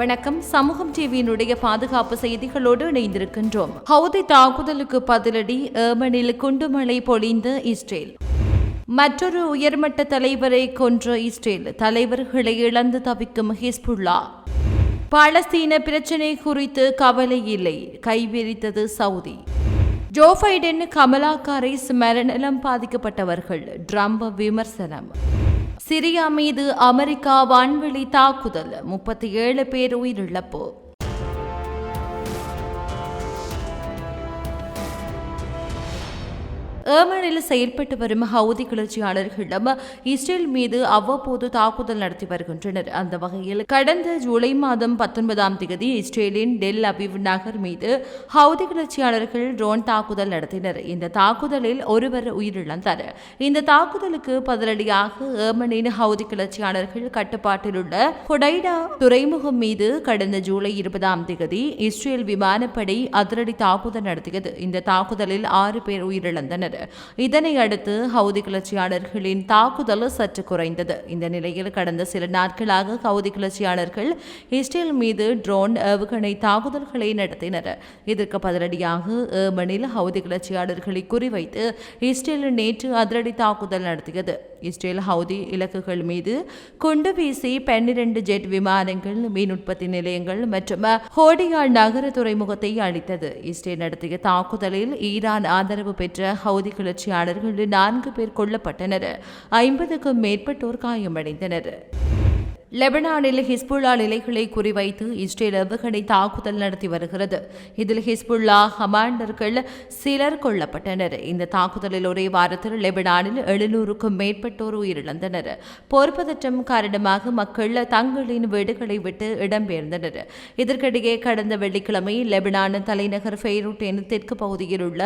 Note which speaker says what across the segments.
Speaker 1: வணக்கம். சமூகம் டிவியினுடைய பாதுகாப்பு செய்திகளோடு இணைந்திருக்கின்றோம். ஹவுதி தாக்குதலுக்கு பதிலடி ஏமனில் குண்டுமழை பொழிந்த இஸ்ரேல். மற்றொரு உயர்மட்ட தலைவரை கொன்ற இஸ்ரேல் தலைவர்களை இழந்து தவிக்கும் ஹிஸ்புல்லா. பாலஸ்தீன பிரச்சினை குறித்து கவலை இல்லை. கைவிரித்தது Saudi. Joe Biden Kamala Harris மரணம் பாதிக்கப்பட்டவர்கள். ட்ரம்ப் விமர்சனம். சிரியா மீது அமெரிக்கா வான்வெளி தாக்குதல். முப்பத்தி ஏழு பேர் உயிரிழப்பு. ஏமனில் செயல்பட்டு வரும் ஹவுதி கிளர்ச்சியாளர்களிடம் இஸ்ரேல் மீது அவ்வப்போது தாக்குதல் நடத்தி வருகின்றனர். அந்த வகையில் கடந்த ஜூலை மாதம் பத்தொன்பதாம் தேதி இஸ்ரேலின் டெல் அபிவ் நகர் மீது ஹவுதி கிளர்ச்சியாளர்கள் ட்ரோன் தாக்குதல் நடத்தினர். இந்த தாக்குதலில் ஒருவர் உயிரிழந்தார். இந்த தாக்குதலுக்கு பதிலடியாக ஏமனின் ஹவுதி கிளர்ச்சியாளர்கள் கட்டுப்பாட்டில் உள்ள ஹொடைடா துறைமுகம் மீது கடந்த ஜூலை இருபதாம் தேதி இஸ்ரேல் விமானப்படை அதிரடி தாக்குதல் நடத்தியது. இந்த தாக்குதலில் ஆறு பேர் உயிரிழந்தனர். இதனை அடுத்து ஹவுதி கிளர்ச்சியாளர்களின் தாக்குதல் சற்று குறைந்தது. இந்த நிலையில் கடந்த சில நாட்களாக ஹவுதி கிளர்ச்சியாளர்கள் இஸ்ரேல் மீது ட்ரோன் ஏவுகணை தாக்குதல்களை நடத்தினர். இதற்கு பதிலடியாக ஏமனில் ஹவுதி கிளர்ச்சியாளர்களை குறிவைத்து இஸ்ரேல் நேற்று அதிரடி தாக்குதல் நடத்தியது. இஸ்ரேல் ஹவுதி இலக்குகள் மீது குண்டு வீசி பன்னிரண்டு ஜெட் விமானங்கள் மீன் உற்பத்தி நிலையங்கள் மற்றும் ஹோடியால் நகர துறைமுகத்தை அழித்தது. இஸ்ரேல் நடத்திய தாக்குதலில் ஈரான் ஆதரவு பெற்ற ஹவுதி கிளர்ச்சியாளர்கள் நான்கு பேர் கொல்லப்பட்டனர். ஐம்பதுக்கும் மேற்பட்டோர் காயமடைந்தனர். லெபனானில் ஹிஸ்புல்லா நிலைகளை குறிவைத்து இஸ்ரேல் ஏவுகணை தாக்குதல் நடத்தி வருகிறது. இதில் ஹிஸ்புல்லா கமாண்டர்கள் சிலர் கொல்லப்பட்டனர். இந்த தாக்குதலில் ஒரே வாரத்தில் லெபனானில் எழுநூறுக்கும் மேற்பட்டோர் உயிரிழந்தனர். பொறுப்பதற்றம் காரணமாக மக்கள் தங்களின் வீடுகளை விட்டு இடம்பெயர்ந்தனர். இதற்கிடையே கடந்த வெள்ளிக்கிழமை லெபனான் தலைநகர் ஃபெய்ரூட்டின் தெற்கு பகுதியில் உள்ள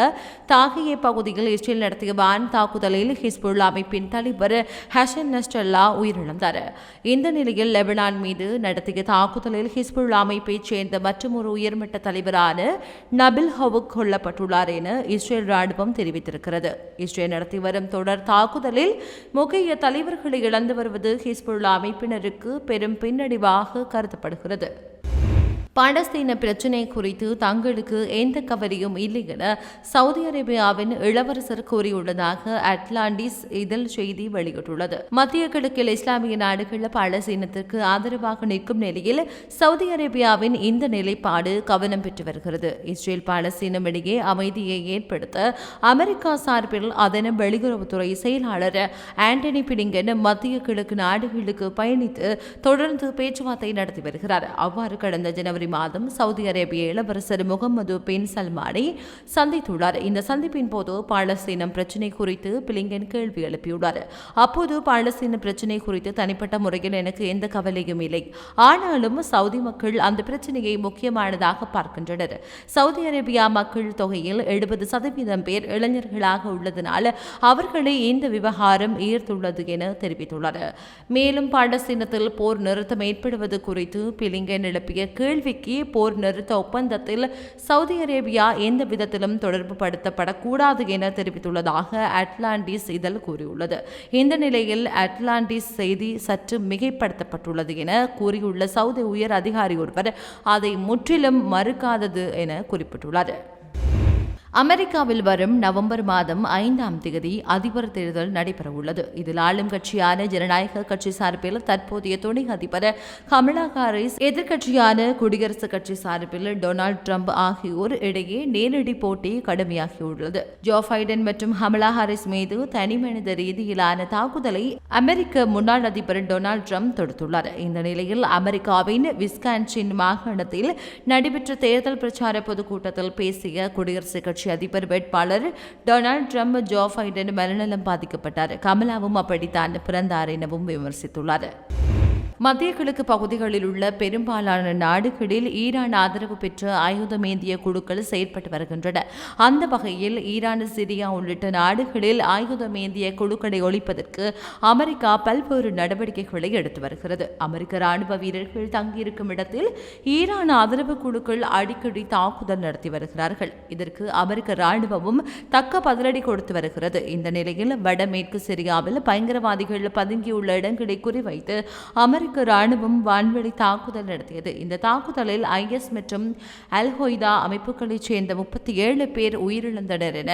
Speaker 1: தாகியே பகுதியில் இஸ்ரேல் நடத்திய வான் தாக்குதலில் ஹிஸ்புல்லா அமைப்பின் தலைவர் ஹசன் நஸ்டல்லா உயிரிழந்தார். இந்த நிலையில் நிலையில் லெபனான் மீது நடத்திய தாக்குதலில் ஹிஸ்புல் அமைப்பைச் சேர்ந்த மற்றொரு உயர்மட்ட தலைவரான நபில் ஹவுக் கொல்லப்பட்டுள்ளார் என இஸ்ரேல் ராணுவம் தெரிவித்திருக்கிறது. இஸ்ரேல் நடத்தி வரும் தொடர் தாக்குதலில் முக்கிய தலைவர்களை இழந்து வருவது ஹிஸ்புல் அமைப்பினருக்கு பெரும் பின்னடைவாக கருதப்படுகிறது. பாலஸ்தீன பிரச்சினை குறித்து தங்களுக்கு எந்த கவலையும் இல்லை என சவுதி அரேபியாவின் இளவரசர் கூறியுள்ளதாக அட்லாண்டிஸ் இதழ் செய்தி வெளியிட்டுள்ளது. மத்திய கிழக்கில் இஸ்லாமிய நாடுகள் பாலஸ்தீனத்திற்கு ஆதரவாக நிற்கும் நிலையில் சவுதி அரேபியாவின் இந்த நிலைப்பாடு கவனம் பெற்று வருகிறது. இஸ்ரேல் பாலஸ்தீனம் இடையே அமைதியை ஏற்படுத்த அமெரிக்கா சார்பில் அதன் வெளியுறவுத்துறை செயலாளர் ஆண்டனி பிடிங்கன் மத்திய கிழக்கு நாடுகளுக்கு பயணித்து தொடர்ந்து பேச்சுவார்த்தை நடத்தி வருகிறார். அவ்வாறு கடந்த ஜனவரி பிப்ரவரி மாதம் சவுதி அரேபிய இளவரசர் முகமது பின் சல்மானை சந்தித்துள்ளார். இந்த சந்திப்பின் போது பாலஸ்தீனம் பிரச்சினை குறித்து பிலிங்கன் கேள்வி எழுப்பியுள்ளார். அப்போது பாலஸ்தீன பிரச்சினை குறித்து தனிப்பட்ட முறையில் எனக்கு எந்த கவலையும் இல்லை. ஆனாலும் சவுதி மக்கள் அந்த பிரச்சனையை முக்கியமானதாக பார்க்கின்றனர். சவுதி அரேபியா மக்கள் தொகையில் எழுபது சதவீதம் பேர் இளைஞர்களாக உள்ளதனால் அவர்களை இந்த விவகாரம் ஈர்த்துள்ளது என தெரிவித்துள்ளார் மேலும் பாலஸ்தீனத்தில் போர் நிறுத்தம் ஏற்படுவது குறித்து பிலிங்கன் எழுப்பிய கேள்வி கேள்விக்கு போர் நிறுத்த ஒப்பந்தத்தில் சவுதி அரேபியா எந்த விதத்திலும் தொடர்பு படுத்தப்படக்கூடாது என தெரிவித்துள்ளதாக அட்லாண்டிஸ் இதழ் கூறியுள்ளது. இந்த நிலையில் அட்லாண்டிஸ் செய்தி சற்று மிகைப்படுத்தப்பட்டுள்ளது என கூறியுள்ள சவுதி உயர் அதிகாரி ஒருவர் அதை முற்றிலும் மறுக்காதது என குறிப்பிட்டுள்ளார். அமெரிக்காவில் வரும் நவம்பர் மாதம் ஐந்தாம் தேதி அதிபர் தேர்தல் நடைபெறவுள்ளது. இதில் ஆளும் கட்சியான ஜனநாயக கட்சி சார்பில் தற்போதைய துணை அதிபர் கமலா ஹாரிஸ் எதிர்க்கட்சியான குடியரசுக் கட்சி சார்பில் டொனால்டு ட்ரம்ப் ஆகியோர் இடையே நேரடி போட்டி கடுமையாகியுள்ளது. ஜோ பைடன் மற்றும் கமலா ஹாரிஸ் மீது தனிமனித ரீதியிலான தாக்குதலை அமெரிக்க முன்னாள் அதிபர் டொனால்டு ட்ரம்ப் தொடுத்துள்ளார். இந்த நிலையில் அமெரிக்காவின் விஸ்கான்சின் மாகாணத்தில் நடைபெற்ற தேர்தல் பிரச்சார பொதுக்கூட்டத்தில் பேசிய குடியரசுக் கட்சி கட்சி அதிபர் வேட்பாளர் டொனால்டு ட்ரம்ப் ஜோ பைடன் மனநலம் பாதிக்கப்பட்டார். கமலாவும் அப்படித்தான் பிறந்தார் எனவும் விமர்சித்துள்ளார். மத்திய கிழக்கு பகுதிகளில் உள்ள பெரும்பாலான நாடுகளில் ஈரான் ஆதரவு பெற்ற ஆயுதமேந்திய குழுக்கள் செயற்பட்டு வருகின்றன. அந்த வகையில் ஈரான் சிரியா உள்ளிட்ட நாடுகளில் ஆயுதமேந்திய குழுக்களை ஒழிப்பதற்கு அமெரிக்கா பல்வேறு நடவடிக்கைகளை எடுத்து வருகிறது. அமெரிக்க ராணுவ வீரர்கள் தங்கியிருக்கும் இடத்தில் ஈரான் ஆதரவு குழுக்கள் அடிக்கடி தாக்குதல் நடத்தி வருகிறார்கள். இதற்கு அமெரிக்க ராணுவமும் தக்க பதிலடி கொடுத்து வருகிறது. இந்த நிலையில் வடமேற்கு சிரியாவில் பயங்கரவாதிகள் பதுங்கியுள்ள இடங்களை குறிவைத்து அமெரிக்க அமெரிக்க ராணுவம் வான்வெளி தாக்குதல் நடத்தியது. இந்த தாக்குதலில் ஐஎஸ் மற்றும் அல் ஹொய்தா அமைப்புகளைச் சேர்ந்த முப்பத்தி ஏழு பேர் உயிரிழந்தனர் என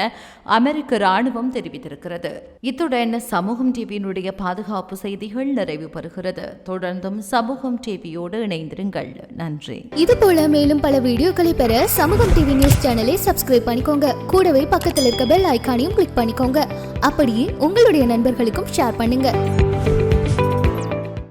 Speaker 1: அமெரிக்க ராணுவம் தெரிவித்திருக்கிறது. இத்துடன் சமூகம் டிவியினுடைய பாதுகாப்பு செய்திகள் நிறைவு பெறுகிறது. தொடர்ந்தும் சமூகம் டிவியோடு இணைந்திருங்கள். நன்றி.
Speaker 2: இது போல மேலும் பல வீடியோக்களை பெற சமூகம் டிவி நியூஸ் சேனலை சப்ஸ்கிரைப் பண்ணிக்கோங்க. கூடவே பக்கத்தில் இருக்க பெல் ஐகானையும் கிளிக் பண்ணிக்கோங்க. அப்படியே உங்களுடைய நண்பர்களுக்கும் ஷேர் பண்ணுங்க.